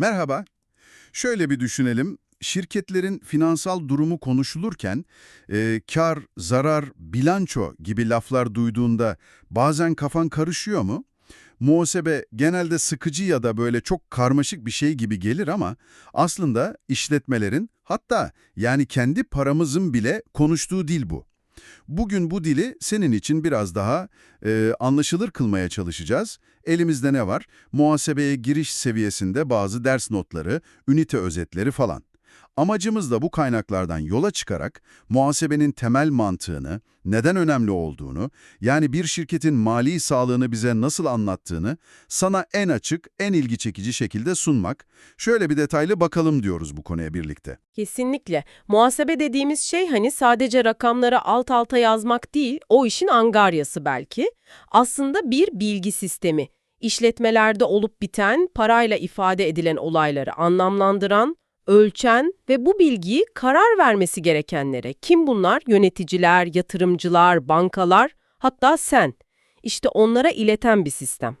Merhaba. Şöyle bir düşünelim. Şirketlerin finansal durumu konuşulurken e, kar, zarar, bilanço gibi laflar duyduğunda bazen kafan karışıyor mu? Muhasebe genelde sıkıcı ya da böyle çok karmaşık bir şey gibi gelir ama aslında işletmelerin hatta yani kendi paramızın bile konuştuğu dil bu. Bugün bu dili senin için biraz daha e, anlaşılır kılmaya çalışacağız. Elimizde ne var? Muhasebeye giriş seviyesinde bazı ders notları, ünite özetleri falan. Amacımız da bu kaynaklardan yola çıkarak muhasebenin temel mantığını, neden önemli olduğunu, yani bir şirketin mali sağlığını bize nasıl anlattığını sana en açık, en ilgi çekici şekilde sunmak. Şöyle bir detaylı bakalım diyoruz bu konuya birlikte. Kesinlikle. Muhasebe dediğimiz şey hani sadece rakamları alt alta yazmak değil, o işin angaryası belki. Aslında bir bilgi sistemi. İşletmelerde olup biten, parayla ifade edilen olayları anlamlandıran, ölçen ve bu bilgiyi karar vermesi gerekenlere, kim bunlar? Yöneticiler, yatırımcılar, bankalar, hatta sen. İşte onlara ileten bir sistem.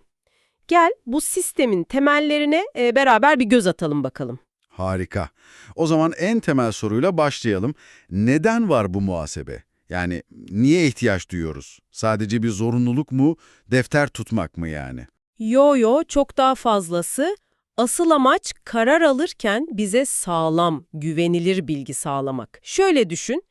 Gel bu sistemin temellerine e, beraber bir göz atalım bakalım. Harika. O zaman en temel soruyla başlayalım. Neden var bu muhasebe? Yani niye ihtiyaç duyuyoruz? Sadece bir zorunluluk mu, defter tutmak mı yani? Yo yo çok daha fazlası. Asıl amaç karar alırken bize sağlam, güvenilir bilgi sağlamak. Şöyle düşün,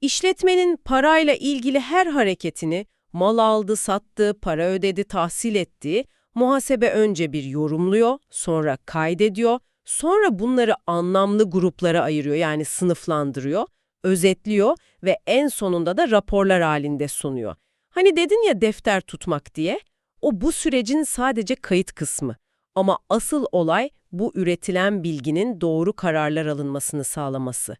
işletmenin parayla ilgili her hareketini, mal aldı, sattı, para ödedi, tahsil etti, muhasebe önce bir yorumluyor, sonra kaydediyor, sonra bunları anlamlı gruplara ayırıyor yani sınıflandırıyor, özetliyor ve en sonunda da raporlar halinde sunuyor. Hani dedin ya defter tutmak diye, o bu sürecin sadece kayıt kısmı. Ama asıl olay bu üretilen bilginin doğru kararlar alınmasını sağlaması.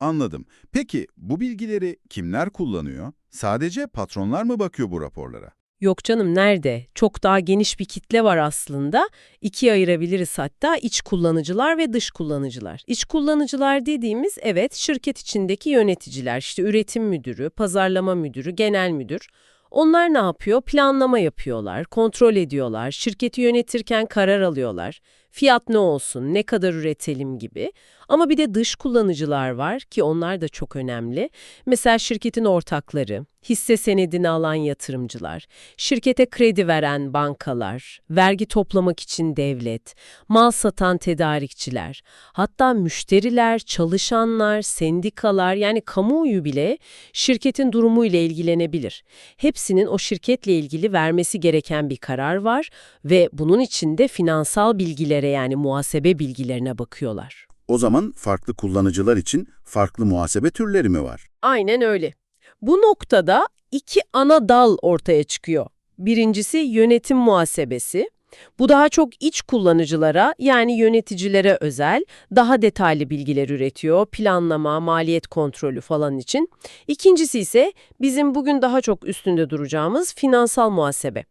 Anladım. Peki bu bilgileri kimler kullanıyor? Sadece patronlar mı bakıyor bu raporlara? Yok canım nerede? Çok daha geniş bir kitle var aslında. İkiye ayırabiliriz hatta iç kullanıcılar ve dış kullanıcılar. İç kullanıcılar dediğimiz evet şirket içindeki yöneticiler, işte üretim müdürü, pazarlama müdürü, genel müdür. Onlar ne yapıyor? Planlama yapıyorlar, kontrol ediyorlar, şirketi yönetirken karar alıyorlar. Fiyat ne olsun, ne kadar üretelim gibi. Ama bir de dış kullanıcılar var ki onlar da çok önemli. Mesela şirketin ortakları, hisse senedini alan yatırımcılar, şirkete kredi veren bankalar, vergi toplamak için devlet, mal satan tedarikçiler, hatta müşteriler, çalışanlar, sendikalar yani kamuoyu bile şirketin durumuyla ilgilenebilir. Hepsinin o şirketle ilgili vermesi gereken bir karar var ve bunun için de finansal bilgilere yani muhasebe bilgilerine bakıyorlar. O zaman farklı kullanıcılar için farklı muhasebe türleri mi var? Aynen öyle. Bu noktada iki ana dal ortaya çıkıyor. Birincisi yönetim muhasebesi. Bu daha çok iç kullanıcılara yani yöneticilere özel daha detaylı bilgiler üretiyor, planlama, maliyet kontrolü falan için. İkincisi ise bizim bugün daha çok üstünde duracağımız finansal muhasebe.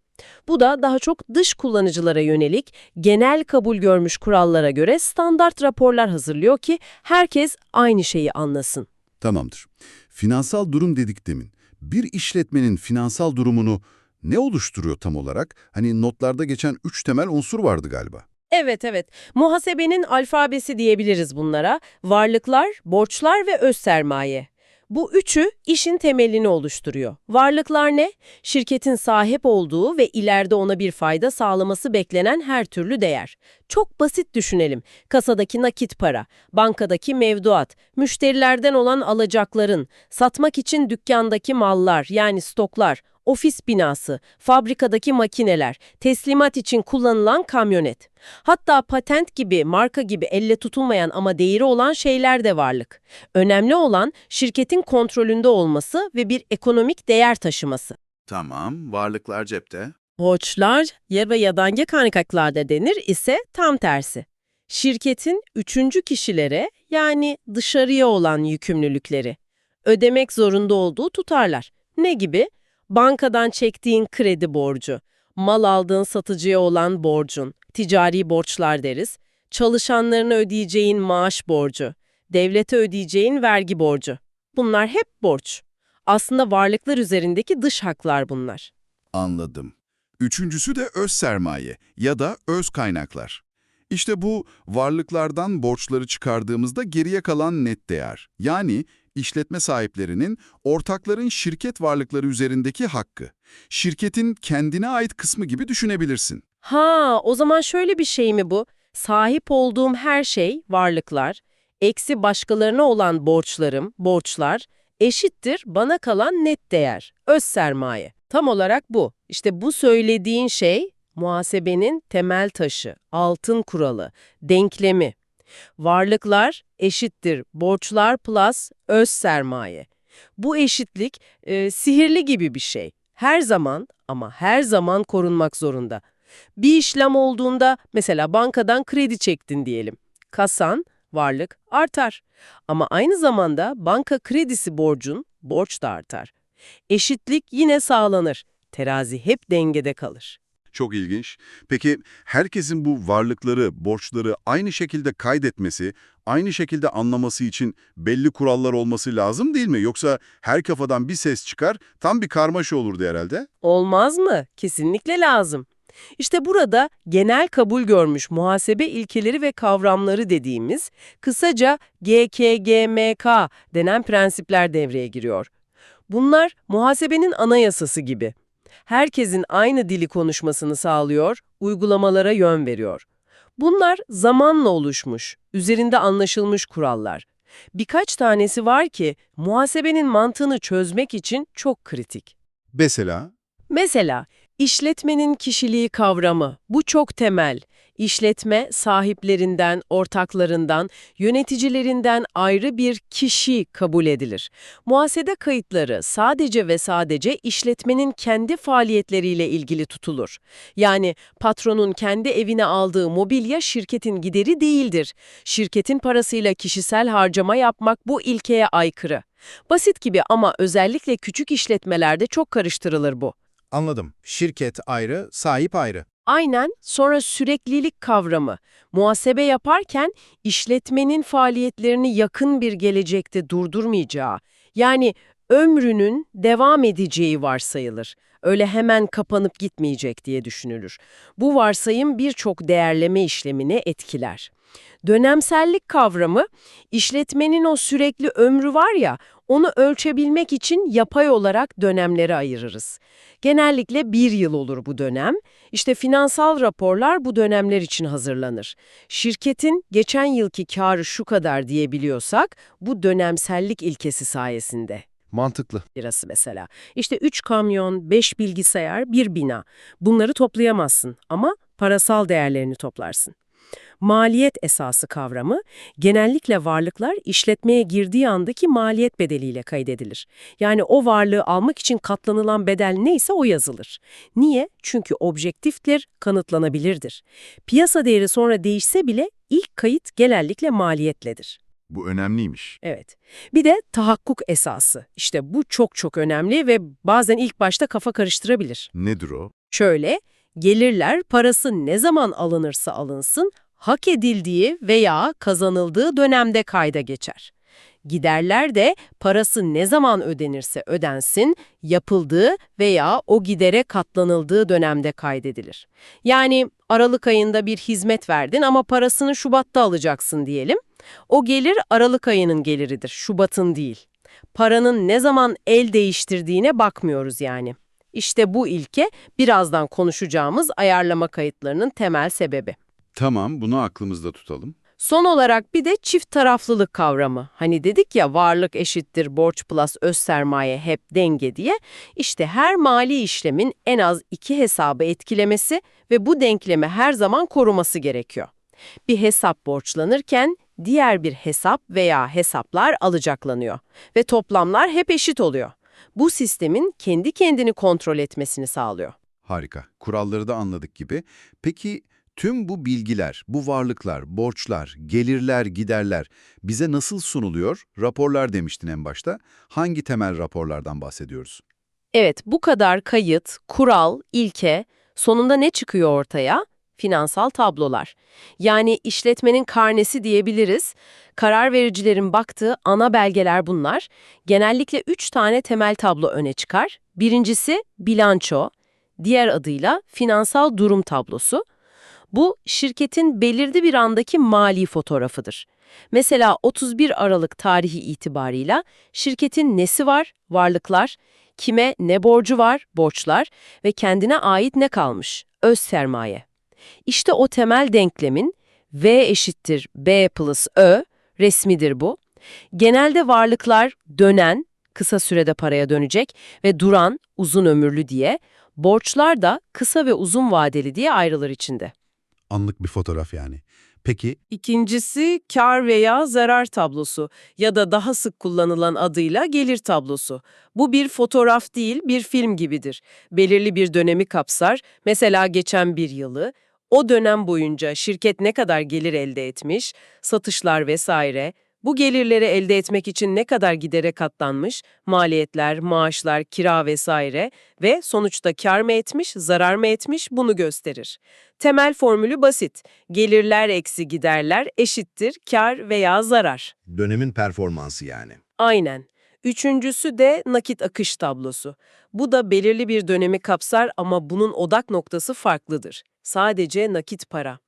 Bu da daha çok dış kullanıcılara yönelik genel kabul görmüş kurallara göre standart raporlar hazırlıyor ki herkes aynı şeyi anlasın. Tamamdır. Finansal durum dedik demin. Bir işletmenin finansal durumunu ne oluşturuyor tam olarak? Hani notlarda geçen üç temel unsur vardı galiba. Evet evet. Muhasebenin alfabesi diyebiliriz bunlara. Varlıklar, borçlar ve öz sermaye. Bu üçü işin temelini oluşturuyor. Varlıklar ne? Şirketin sahip olduğu ve ileride ona bir fayda sağlaması beklenen her türlü değer. Çok basit düşünelim. Kasadaki nakit para, bankadaki mevduat, müşterilerden olan alacakların, satmak için dükkandaki mallar yani stoklar, ofis binası, fabrikadaki makineler, teslimat için kullanılan kamyonet. Hatta patent gibi, marka gibi elle tutulmayan ama değeri olan şeyler de varlık. Önemli olan şirketin kontrolünde olması ve bir ekonomik değer taşıması. Tamam, varlıklar cepte. Borçlar ya ve yabancı kaynaklarda denir ise tam tersi. Şirketin üçüncü kişilere yani dışarıya olan yükümlülükleri. Ödemek zorunda olduğu tutarlar. Ne gibi? Bankadan çektiğin kredi borcu, mal aldığın satıcıya olan borcun, ticari borçlar deriz, çalışanlarına ödeyeceğin maaş borcu, devlete ödeyeceğin vergi borcu. Bunlar hep borç. Aslında varlıklar üzerindeki dış haklar bunlar. Anladım. Üçüncüsü de öz sermaye ya da öz kaynaklar. İşte bu varlıklardan borçları çıkardığımızda geriye kalan net değer. Yani işletme sahiplerinin ortakların şirket varlıkları üzerindeki hakkı. Şirketin kendine ait kısmı gibi düşünebilirsin. Ha, o zaman şöyle bir şey mi bu? Sahip olduğum her şey, varlıklar, eksi başkalarına olan borçlarım, borçlar, eşittir bana kalan net değer, öz sermaye. Tam olarak bu. İşte bu söylediğin şey, muhasebenin temel taşı, altın kuralı, denklemi. Varlıklar eşittir borçlar plus öz sermaye. Bu eşitlik e, sihirli gibi bir şey. Her zaman ama her zaman korunmak zorunda. Bir işlem olduğunda mesela bankadan kredi çektin diyelim. Kasan, varlık artar. Ama aynı zamanda banka kredisi borcun, borç da artar. Eşitlik yine sağlanır. Terazi hep dengede kalır. Çok ilginç. Peki herkesin bu varlıkları, borçları aynı şekilde kaydetmesi, aynı şekilde anlaması için belli kurallar olması lazım değil mi? Yoksa her kafadan bir ses çıkar, tam bir karmaşa olurdu herhalde. Olmaz mı? Kesinlikle lazım. İşte burada genel kabul görmüş muhasebe ilkeleri ve kavramları dediğimiz kısaca GKGMK denen prensipler devreye giriyor. Bunlar muhasebenin anayasası gibi. Herkesin aynı dili konuşmasını sağlıyor, uygulamalara yön veriyor. Bunlar zamanla oluşmuş, üzerinde anlaşılmış kurallar. Birkaç tanesi var ki muhasebenin mantığını çözmek için çok kritik. Mesela Mesela işletmenin kişiliği kavramı bu çok temel. İşletme sahiplerinden, ortaklarından, yöneticilerinden ayrı bir kişi kabul edilir. Muhasebe kayıtları sadece ve sadece işletmenin kendi faaliyetleriyle ilgili tutulur. Yani patronun kendi evine aldığı mobilya şirketin gideri değildir. Şirketin parasıyla kişisel harcama yapmak bu ilkeye aykırı. Basit gibi ama özellikle küçük işletmelerde çok karıştırılır bu. Anladım. Şirket ayrı, sahip ayrı. Aynen sonra süreklilik kavramı. Muhasebe yaparken işletmenin faaliyetlerini yakın bir gelecekte durdurmayacağı, yani ömrünün devam edeceği varsayılır. Öyle hemen kapanıp gitmeyecek diye düşünülür. Bu varsayım birçok değerleme işlemini etkiler. Dönemsellik kavramı, işletmenin o sürekli ömrü var ya, onu ölçebilmek için yapay olarak dönemlere ayırırız. Genellikle bir yıl olur bu dönem. İşte finansal raporlar bu dönemler için hazırlanır. Şirketin geçen yılki karı şu kadar diyebiliyorsak bu dönemsellik ilkesi sayesinde. Mantıklı. Lirası mesela. İşte 3 kamyon, 5 bilgisayar, bir bina. Bunları toplayamazsın ama parasal değerlerini toplarsın. Maliyet esası kavramı, genellikle varlıklar işletmeye girdiği andaki maliyet bedeliyle kaydedilir. Yani o varlığı almak için katlanılan bedel neyse o yazılır. Niye? Çünkü objektiftir, kanıtlanabilirdir. Piyasa değeri sonra değişse bile ilk kayıt genellikle maliyetledir. bu önemliymiş. Evet. Bir de tahakkuk esası. İşte bu çok çok önemli ve bazen ilk başta kafa karıştırabilir. Nedir o? Şöyle, gelirler parası ne zaman alınırsa alınsın, hak edildiği veya kazanıldığı dönemde kayda geçer. Giderler de parası ne zaman ödenirse ödensin, yapıldığı veya o gidere katlanıldığı dönemde kaydedilir. Yani Aralık ayında bir hizmet verdin ama parasını Şubat'ta alacaksın diyelim. O gelir Aralık ayının geliridir, Şubat'ın değil. Paranın ne zaman el değiştirdiğine bakmıyoruz yani. İşte bu ilke birazdan konuşacağımız ayarlama kayıtlarının temel sebebi. Tamam, bunu aklımızda tutalım. Son olarak bir de çift taraflılık kavramı. Hani dedik ya varlık eşittir borç plus öz sermaye hep denge diye. İşte her mali işlemin en az iki hesabı etkilemesi ve bu denklemi her zaman koruması gerekiyor. Bir hesap borçlanırken diğer bir hesap veya hesaplar alacaklanıyor ve toplamlar hep eşit oluyor. Bu sistemin kendi kendini kontrol etmesini sağlıyor. Harika. Kuralları da anladık gibi. Peki tüm bu bilgiler, bu varlıklar, borçlar, gelirler, giderler bize nasıl sunuluyor? Raporlar demiştin en başta. Hangi temel raporlardan bahsediyoruz? Evet, bu kadar kayıt, kural, ilke, sonunda ne çıkıyor ortaya? Finansal tablolar. Yani işletmenin karnesi diyebiliriz. Karar vericilerin baktığı ana belgeler bunlar. Genellikle üç tane temel tablo öne çıkar. Birincisi bilanço, diğer adıyla finansal durum tablosu. Bu şirketin belirli bir andaki mali fotoğrafıdır. Mesela 31 Aralık tarihi itibarıyla şirketin nesi var, varlıklar, kime ne borcu var, borçlar ve kendine ait ne kalmış, öz sermaye. İşte o temel denklemin V eşittir B plus Ö, resmidir bu. Genelde varlıklar dönen, kısa sürede paraya dönecek ve duran, uzun ömürlü diye, borçlar da kısa ve uzun vadeli diye ayrılır içinde. Anlık bir fotoğraf yani. Peki İkincisi kar veya zarar tablosu ya da daha sık kullanılan adıyla gelir tablosu. Bu bir fotoğraf değil, bir film gibidir. Belirli bir dönemi kapsar, mesela geçen bir yılı, o dönem boyunca şirket ne kadar gelir elde etmiş, satışlar vesaire, bu gelirleri elde etmek için ne kadar gidere katlanmış, maliyetler, maaşlar, kira vesaire ve sonuçta kar mı etmiş, zarar mı etmiş bunu gösterir. Temel formülü basit. Gelirler eksi giderler eşittir kar veya zarar. Dönemin performansı yani. Aynen. Üçüncüsü de nakit akış tablosu. Bu da belirli bir dönemi kapsar ama bunun odak noktası farklıdır. Sadece nakit para.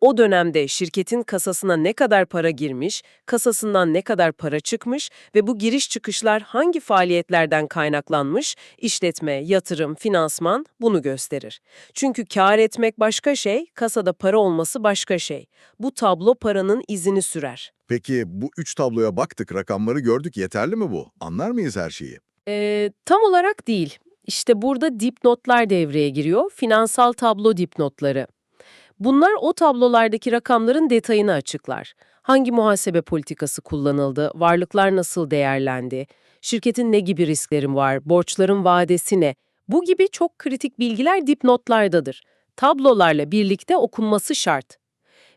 O dönemde şirketin kasasına ne kadar para girmiş, kasasından ne kadar para çıkmış ve bu giriş çıkışlar hangi faaliyetlerden kaynaklanmış, işletme, yatırım, finansman bunu gösterir. Çünkü kar etmek başka şey, kasada para olması başka şey. Bu tablo paranın izini sürer. Peki bu üç tabloya baktık, rakamları gördük. Yeterli mi bu? Anlar mıyız her şeyi? Ee, tam olarak değil. İşte burada dipnotlar devreye giriyor, finansal tablo dipnotları. Bunlar o tablolardaki rakamların detayını açıklar. Hangi muhasebe politikası kullanıldı, varlıklar nasıl değerlendi, şirketin ne gibi risklerim var, borçların vadesi ne? Bu gibi çok kritik bilgiler dipnotlardadır. Tablolarla birlikte okunması şart.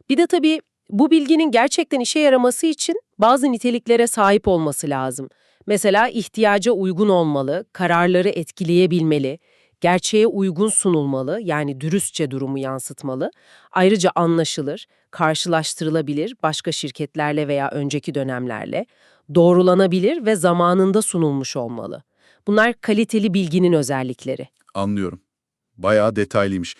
Bir de tabii bu bilginin gerçekten işe yaraması için bazı niteliklere sahip olması lazım. Mesela ihtiyaca uygun olmalı, kararları etkileyebilmeli, gerçeğe uygun sunulmalı, yani dürüstçe durumu yansıtmalı, ayrıca anlaşılır, karşılaştırılabilir başka şirketlerle veya önceki dönemlerle, doğrulanabilir ve zamanında sunulmuş olmalı. Bunlar kaliteli bilginin özellikleri. Anlıyorum. Bayağı detaylıymış.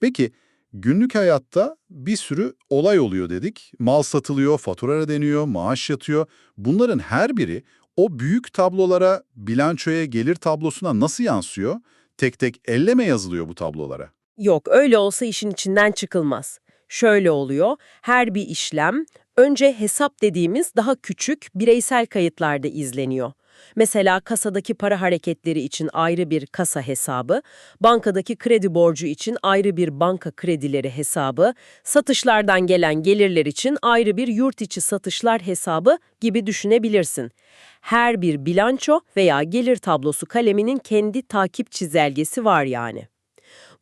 Peki günlük hayatta bir sürü olay oluyor dedik. Mal satılıyor, fatura ödeniyor, maaş yatıyor. Bunların her biri o büyük tablolara, bilançoya, gelir tablosuna nasıl yansıyor? Tek tek elle mi yazılıyor bu tablolara? Yok, öyle olsa işin içinden çıkılmaz. Şöyle oluyor, her bir işlem önce hesap dediğimiz daha küçük bireysel kayıtlarda izleniyor. Mesela kasadaki para hareketleri için ayrı bir kasa hesabı, bankadaki kredi borcu için ayrı bir banka kredileri hesabı, satışlardan gelen gelirler için ayrı bir yurt içi satışlar hesabı gibi düşünebilirsin. Her bir bilanço veya gelir tablosu kaleminin kendi takip çizelgesi var yani.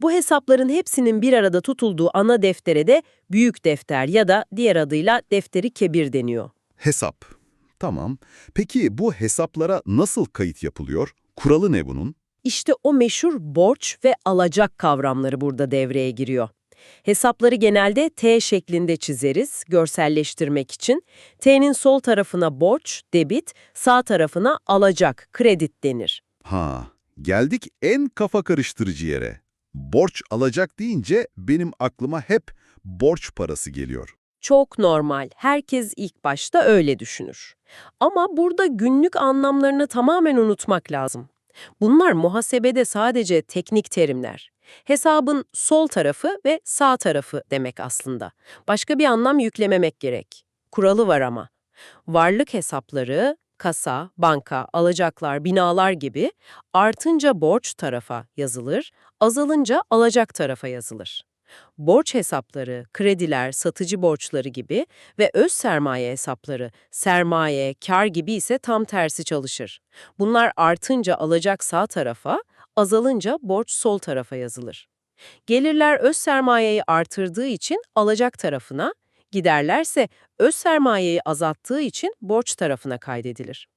Bu hesapların hepsinin bir arada tutulduğu ana deftere de büyük defter ya da diğer adıyla defteri kebir deniyor. Hesap. Tamam. Peki bu hesaplara nasıl kayıt yapılıyor? Kuralı ne bunun? İşte o meşhur borç ve alacak kavramları burada devreye giriyor. Hesapları genelde T şeklinde çizeriz görselleştirmek için. T'nin sol tarafına borç, debit, sağ tarafına alacak, kredit denir. Ha, geldik en kafa karıştırıcı yere. Borç alacak deyince benim aklıma hep borç parası geliyor. Çok normal. Herkes ilk başta öyle düşünür. Ama burada günlük anlamlarını tamamen unutmak lazım. Bunlar muhasebede sadece teknik terimler. Hesabın sol tarafı ve sağ tarafı demek aslında. Başka bir anlam yüklememek gerek. Kuralı var ama. Varlık hesapları, kasa, banka, alacaklar, binalar gibi artınca borç tarafa yazılır, azalınca alacak tarafa yazılır. Borç hesapları, krediler, satıcı borçları gibi ve öz sermaye hesapları, sermaye, kar gibi ise tam tersi çalışır. Bunlar artınca alacak sağ tarafa, azalınca borç sol tarafa yazılır. Gelirler öz sermayeyi artırdığı için alacak tarafına, giderlerse öz sermayeyi azalttığı için borç tarafına kaydedilir.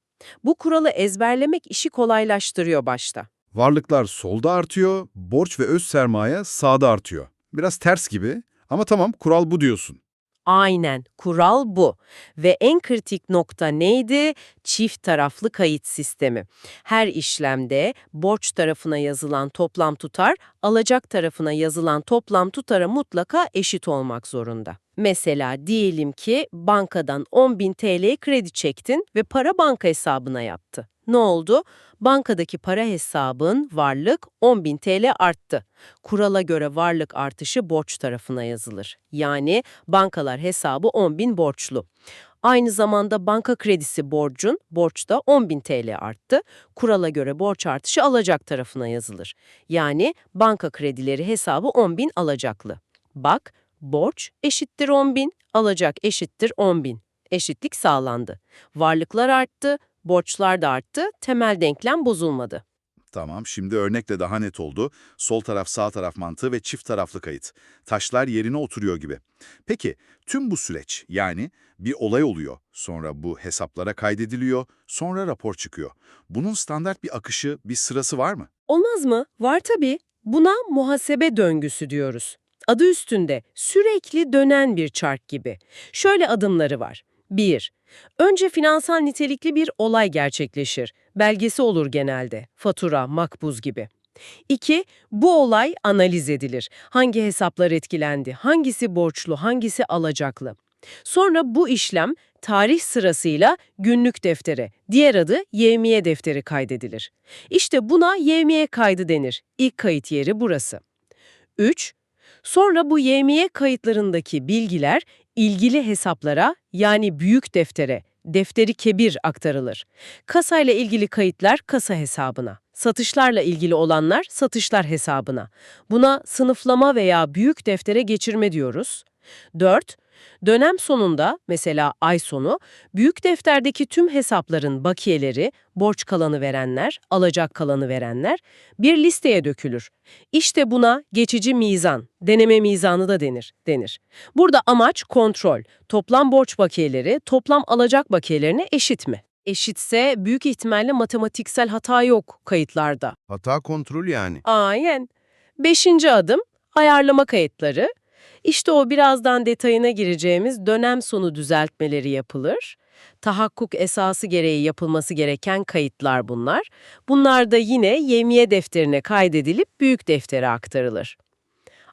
Bu kuralı ezberlemek işi kolaylaştırıyor başta. varlıklar solda artıyor, borç ve öz sermaye sağda artıyor. Biraz ters gibi ama tamam kural bu diyorsun. Aynen, kural bu. Ve en kritik nokta neydi? Çift taraflı kayıt sistemi. Her işlemde borç tarafına yazılan toplam tutar, alacak tarafına yazılan toplam tutara mutlaka eşit olmak zorunda. Mesela diyelim ki bankadan 10.000 TL kredi çektin ve para banka hesabına yattı. Ne oldu? Bankadaki para hesabın varlık 10.000 TL arttı. Kurala göre varlık artışı borç tarafına yazılır. Yani bankalar hesabı 10.000 borçlu. Aynı zamanda banka kredisi borcun, borçta 10.000 TL arttı. Kurala göre borç artışı alacak tarafına yazılır. Yani banka kredileri hesabı 10.000 alacaklı. Bak, borç eşittir 10.000, alacak eşittir 10.000. Eşitlik sağlandı. Varlıklar arttı, borçlar da arttı, temel denklem bozulmadı. Tamam, şimdi örnekle daha net oldu. Sol taraf sağ taraf mantığı ve çift taraflı kayıt. Taşlar yerine oturuyor gibi. Peki, tüm bu süreç yani bir olay oluyor, sonra bu hesaplara kaydediliyor, sonra rapor çıkıyor. Bunun standart bir akışı, bir sırası var mı? Olmaz mı? Var tabii. Buna muhasebe döngüsü diyoruz. Adı üstünde sürekli dönen bir çark gibi. Şöyle adımları var. 1. Önce finansal nitelikli bir olay gerçekleşir. Belgesi olur genelde. Fatura, makbuz gibi. 2. Bu olay analiz edilir. Hangi hesaplar etkilendi, hangisi borçlu, hangisi alacaklı. Sonra bu işlem tarih sırasıyla günlük deftere, diğer adı yevmiye defteri kaydedilir. İşte buna yevmiye kaydı denir. İlk kayıt yeri burası. 3. Sonra bu yevmiye kayıtlarındaki bilgiler ilgili hesaplara yani büyük deftere, defteri kebir aktarılır. Kasayla ilgili kayıtlar kasa hesabına, satışlarla ilgili olanlar satışlar hesabına. Buna sınıflama veya büyük deftere geçirme diyoruz. 4. Dönem sonunda, mesela ay sonu, büyük defterdeki tüm hesapların bakiyeleri, borç kalanı verenler, alacak kalanı verenler bir listeye dökülür. İşte buna geçici mizan, deneme mizanı da denir, denir. Burada amaç kontrol, toplam borç bakiyeleri, toplam alacak bakiyelerine eşit mi? Eşitse büyük ihtimalle matematiksel hata yok kayıtlarda. Hata kontrol yani. Aynen. Beşinci adım ayarlama kayıtları. İşte o birazdan detayına gireceğimiz dönem sonu düzeltmeleri yapılır. Tahakkuk esası gereği yapılması gereken kayıtlar bunlar. Bunlar da yine yemiye defterine kaydedilip büyük deftere aktarılır.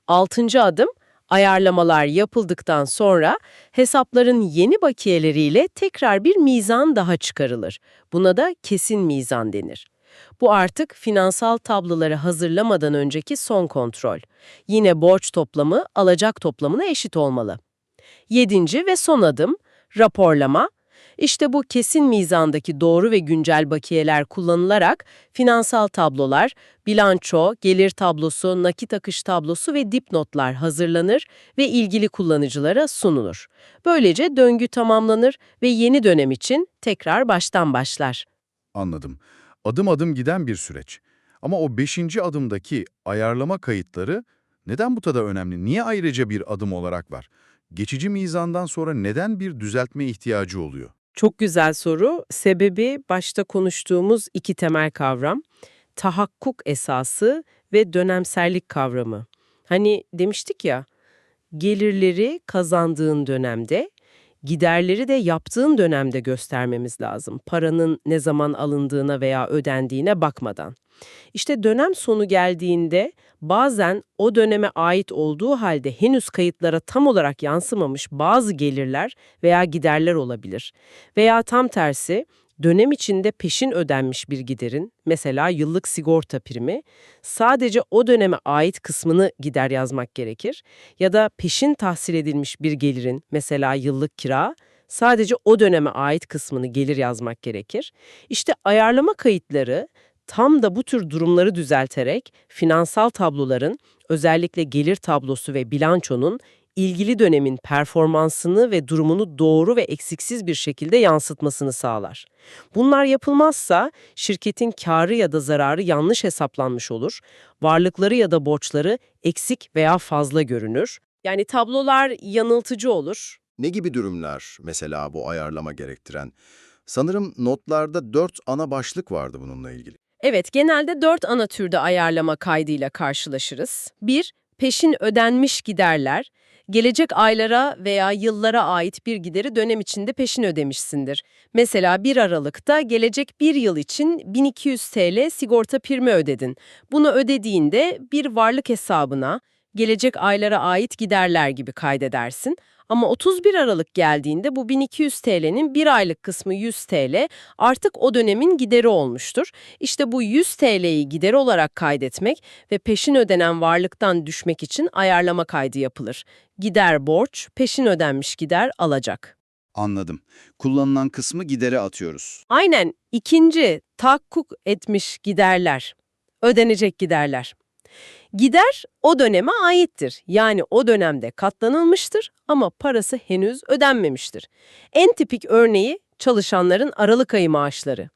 Altıncı adım ayarlamalar yapıldıktan sonra hesapların yeni bakiyeleriyle tekrar bir mizan daha çıkarılır. Buna da kesin mizan denir. Bu artık finansal tabloları hazırlamadan önceki son kontrol. Yine borç toplamı alacak toplamına eşit olmalı. Yedinci ve son adım raporlama. İşte bu kesin mizandaki doğru ve güncel bakiyeler kullanılarak finansal tablolar, bilanço, gelir tablosu, nakit akış tablosu ve dipnotlar hazırlanır ve ilgili kullanıcılara sunulur. Böylece döngü tamamlanır ve yeni dönem için tekrar baştan başlar. Anladım. Adım adım giden bir süreç. Ama o beşinci adımdaki ayarlama kayıtları neden bu kadar önemli? Niye ayrıca bir adım olarak var? Geçici mizandan sonra neden bir düzeltme ihtiyacı oluyor? Çok güzel soru. Sebebi başta konuştuğumuz iki temel kavram. Tahakkuk esası ve dönemsellik kavramı. Hani demiştik ya, gelirleri kazandığın dönemde, giderleri de yaptığın dönemde göstermemiz lazım. Paranın ne zaman alındığına veya ödendiğine bakmadan. İşte dönem sonu geldiğinde bazen o döneme ait olduğu halde henüz kayıtlara tam olarak yansımamış bazı gelirler veya giderler olabilir. Veya tam tersi dönem içinde peşin ödenmiş bir giderin, mesela yıllık sigorta primi, sadece o döneme ait kısmını gider yazmak gerekir. Ya da peşin tahsil edilmiş bir gelirin, mesela yıllık kira, sadece o döneme ait kısmını gelir yazmak gerekir. İşte ayarlama kayıtları tam da bu tür durumları düzelterek finansal tabloların, özellikle gelir tablosu ve bilançonun ilgili dönemin performansını ve durumunu doğru ve eksiksiz bir şekilde yansıtmasını sağlar. Bunlar yapılmazsa şirketin karı ya da zararı yanlış hesaplanmış olur, varlıkları ya da borçları eksik veya fazla görünür. Yani tablolar yanıltıcı olur. Ne gibi durumlar mesela bu ayarlama gerektiren? Sanırım notlarda dört ana başlık vardı bununla ilgili. Evet, genelde dört ana türde ayarlama kaydıyla karşılaşırız. 1. Peşin ödenmiş giderler. Gelecek aylara veya yıllara ait bir gideri dönem içinde peşin ödemişsindir. Mesela 1 Aralık'ta gelecek bir yıl için 1200 TL sigorta primi ödedin. Bunu ödediğinde bir varlık hesabına gelecek aylara ait giderler gibi kaydedersin. Ama 31 Aralık geldiğinde bu 1200 TL'nin bir aylık kısmı 100 TL artık o dönemin gideri olmuştur. İşte bu 100 TL'yi gider olarak kaydetmek ve peşin ödenen varlıktan düşmek için ayarlama kaydı yapılır. Gider borç, peşin ödenmiş gider alacak. Anladım. Kullanılan kısmı gidere atıyoruz. Aynen ikinci tahakkuk etmiş giderler, ödenecek giderler. Gider o döneme aittir. Yani o dönemde katlanılmıştır ama parası henüz ödenmemiştir. En tipik örneği çalışanların Aralık ayı maaşları.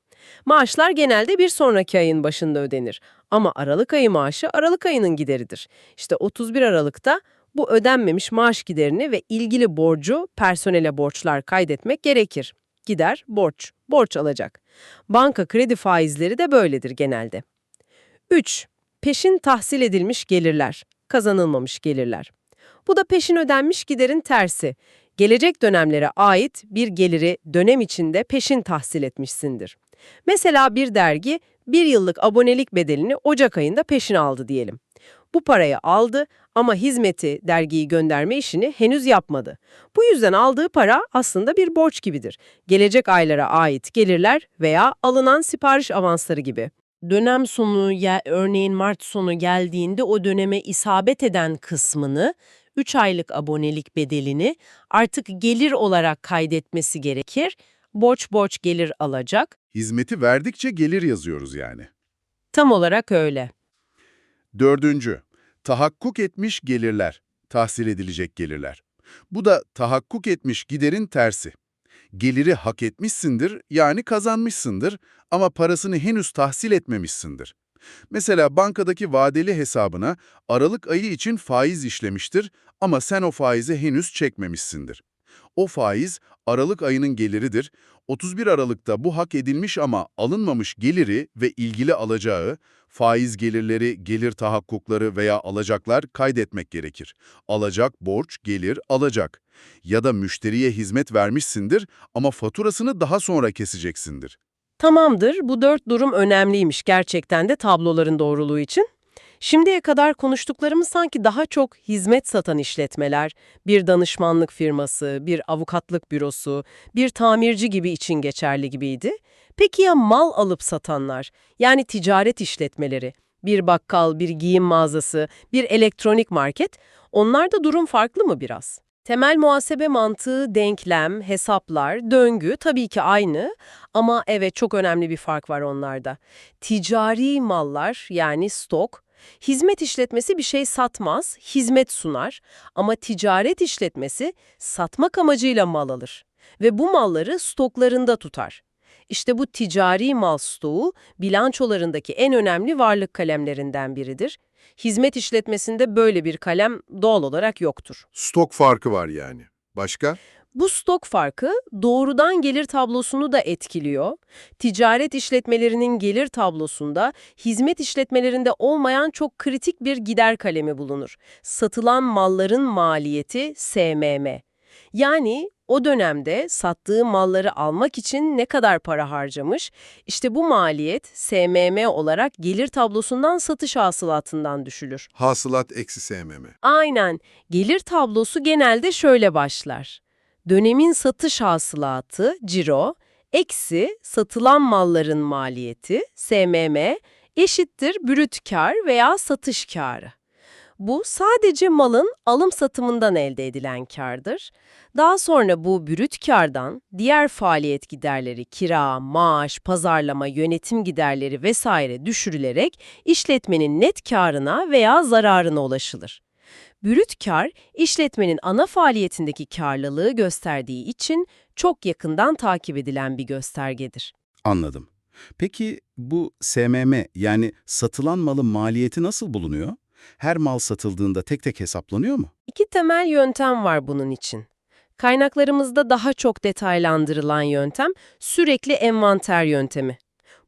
Maaşlar genelde bir sonraki ayın başında ödenir. Ama Aralık ayı maaşı Aralık ayının gideridir. İşte 31 Aralık'ta bu ödenmemiş maaş giderini ve ilgili borcu personele borçlar kaydetmek gerekir. Gider, borç, borç alacak. Banka kredi faizleri de böyledir genelde. 3. Peşin tahsil edilmiş gelirler, kazanılmamış gelirler. Bu da peşin ödenmiş giderin tersi. Gelecek dönemlere ait bir geliri dönem içinde peşin tahsil etmişsindir. Mesela bir dergi bir yıllık abonelik bedelini Ocak ayında peşin aldı diyelim. Bu parayı aldı ama hizmeti, dergiyi gönderme işini henüz yapmadı. Bu yüzden aldığı para aslında bir borç gibidir. Gelecek aylara ait gelirler veya alınan sipariş avansları gibi. Dönem sonu ya örneğin Mart sonu geldiğinde o döneme isabet eden kısmını 3 aylık abonelik bedelini artık gelir olarak kaydetmesi gerekir. Borç borç gelir alacak. Hizmeti verdikçe gelir yazıyoruz yani. Tam olarak öyle. Dördüncü, tahakkuk etmiş gelirler, tahsil edilecek gelirler. Bu da tahakkuk etmiş giderin tersi. Geliri hak etmişsindir, yani kazanmışsındır ama parasını henüz tahsil etmemişsindir. Mesela bankadaki vadeli hesabına Aralık ayı için faiz işlemiştir ama sen o faizi henüz çekmemişsindir. O faiz Aralık ayının geliridir. 31 Aralık'ta bu hak edilmiş ama alınmamış geliri ve ilgili alacağı, faiz gelirleri, gelir tahakkukları veya alacaklar kaydetmek gerekir. Alacak, borç, gelir, alacak. Ya da müşteriye hizmet vermişsindir ama faturasını daha sonra keseceksindir. Tamamdır, bu dört durum önemliymiş gerçekten de tabloların doğruluğu için. Şimdiye kadar konuştuklarımız sanki daha çok hizmet satan işletmeler, bir danışmanlık firması, bir avukatlık bürosu, bir tamirci gibi için geçerli gibiydi. Peki ya mal alıp satanlar, yani ticaret işletmeleri, bir bakkal, bir giyim mağazası, bir elektronik market, onlarda durum farklı mı biraz? Temel muhasebe mantığı, denklem, hesaplar, döngü tabii ki aynı ama evet çok önemli bir fark var onlarda. Ticari mallar yani stok, hizmet işletmesi bir şey satmaz, hizmet sunar ama ticaret işletmesi satmak amacıyla mal alır ve bu malları stoklarında tutar. İşte bu ticari mal stoğu bilançolarındaki en önemli varlık kalemlerinden biridir. Hizmet işletmesinde böyle bir kalem doğal olarak yoktur. Stok farkı var yani. Başka? Bu stok farkı doğrudan gelir tablosunu da etkiliyor. Ticaret işletmelerinin gelir tablosunda hizmet işletmelerinde olmayan çok kritik bir gider kalemi bulunur. Satılan malların maliyeti SMM. Yani o dönemde sattığı malları almak için ne kadar para harcamış? İşte bu maliyet SMM olarak gelir tablosundan satış hasılatından düşülür. Hasılat eksi SMM. Aynen. Gelir tablosu genelde şöyle başlar. Dönemin satış hasılatı, ciro, eksi satılan malların maliyeti, SMM, eşittir brüt kar veya satış karı. Bu sadece malın alım satımından elde edilen kardır. Daha sonra bu brüt kardan diğer faaliyet giderleri, kira, maaş, pazarlama, yönetim giderleri vesaire düşürülerek işletmenin net karına veya zararına ulaşılır. Brüt kar, işletmenin ana faaliyetindeki karlılığı gösterdiği için çok yakından takip edilen bir göstergedir. Anladım. Peki bu SMM yani satılan malın maliyeti nasıl bulunuyor? Her mal satıldığında tek tek hesaplanıyor mu? İki temel yöntem var bunun için. Kaynaklarımızda daha çok detaylandırılan yöntem sürekli envanter yöntemi.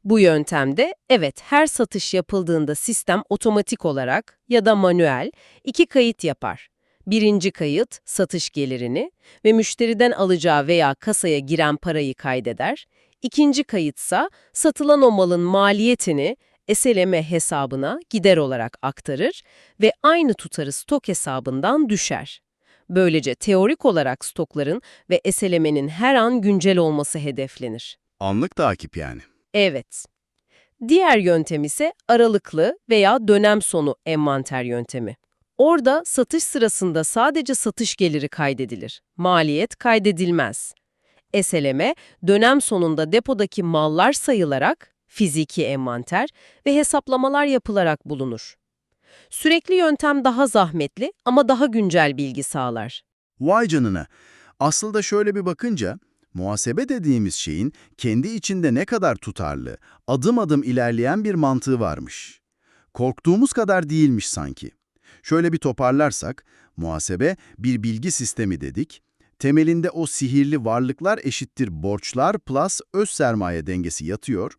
Bu yöntemde evet her satış yapıldığında sistem otomatik olarak ya da manuel iki kayıt yapar. Birinci kayıt satış gelirini ve müşteriden alacağı veya kasaya giren parayı kaydeder. İkinci kayıtsa satılan o malın maliyetini SLM hesabına gider olarak aktarır ve aynı tutarı stok hesabından düşer. Böylece teorik olarak stokların ve SLM'nin her an güncel olması hedeflenir. Anlık takip yani. Evet. Diğer yöntem ise aralıklı veya dönem sonu envanter yöntemi. Orada satış sırasında sadece satış geliri kaydedilir. Maliyet kaydedilmez. SLM, dönem sonunda depodaki mallar sayılarak, fiziki envanter ve hesaplamalar yapılarak bulunur. Sürekli yöntem daha zahmetli ama daha güncel bilgi sağlar. Vay canına. Aslında şöyle bir bakınca, muhasebe dediğimiz şeyin kendi içinde ne kadar tutarlı, adım adım ilerleyen bir mantığı varmış. Korktuğumuz kadar değilmiş sanki. Şöyle bir toparlarsak, muhasebe bir bilgi sistemi dedik. Temelinde o sihirli varlıklar eşittir borçlar plus öz sermaye dengesi yatıyor.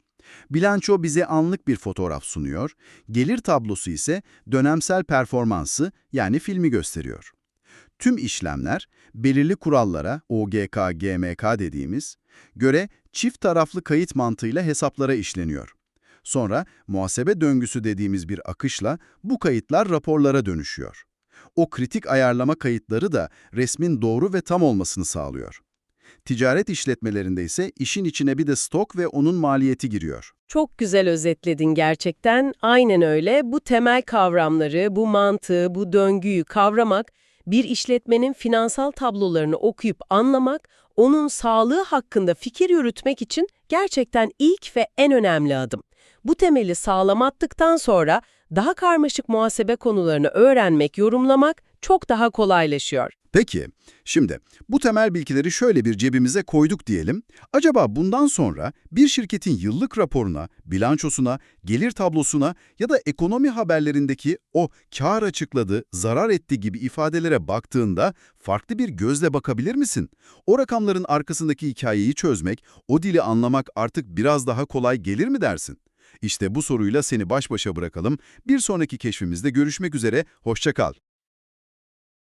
Bilanço bize anlık bir fotoğraf sunuyor. Gelir tablosu ise dönemsel performansı yani filmi gösteriyor. Tüm işlemler belirli kurallara, OGK, GMK dediğimiz, göre çift taraflı kayıt mantığıyla hesaplara işleniyor. Sonra muhasebe döngüsü dediğimiz bir akışla bu kayıtlar raporlara dönüşüyor. O kritik ayarlama kayıtları da resmin doğru ve tam olmasını sağlıyor. Ticaret işletmelerinde ise işin içine bir de stok ve onun maliyeti giriyor. Çok güzel özetledin gerçekten. Aynen öyle. Bu temel kavramları, bu mantığı, bu döngüyü kavramak, bir işletmenin finansal tablolarını okuyup anlamak, onun sağlığı hakkında fikir yürütmek için gerçekten ilk ve en önemli adım. Bu temeli sağlam attıktan sonra daha karmaşık muhasebe konularını öğrenmek, yorumlamak çok daha kolaylaşıyor. Peki, şimdi bu temel bilgileri şöyle bir cebimize koyduk diyelim. Acaba bundan sonra bir şirketin yıllık raporuna, bilançosuna, gelir tablosuna ya da ekonomi haberlerindeki o kar açıkladı, zarar etti gibi ifadelere baktığında farklı bir gözle bakabilir misin? O rakamların arkasındaki hikayeyi çözmek, o dili anlamak artık biraz daha kolay gelir mi dersin? İşte bu soruyla seni baş başa bırakalım. Bir sonraki keşfimizde görüşmek üzere, hoşça kal.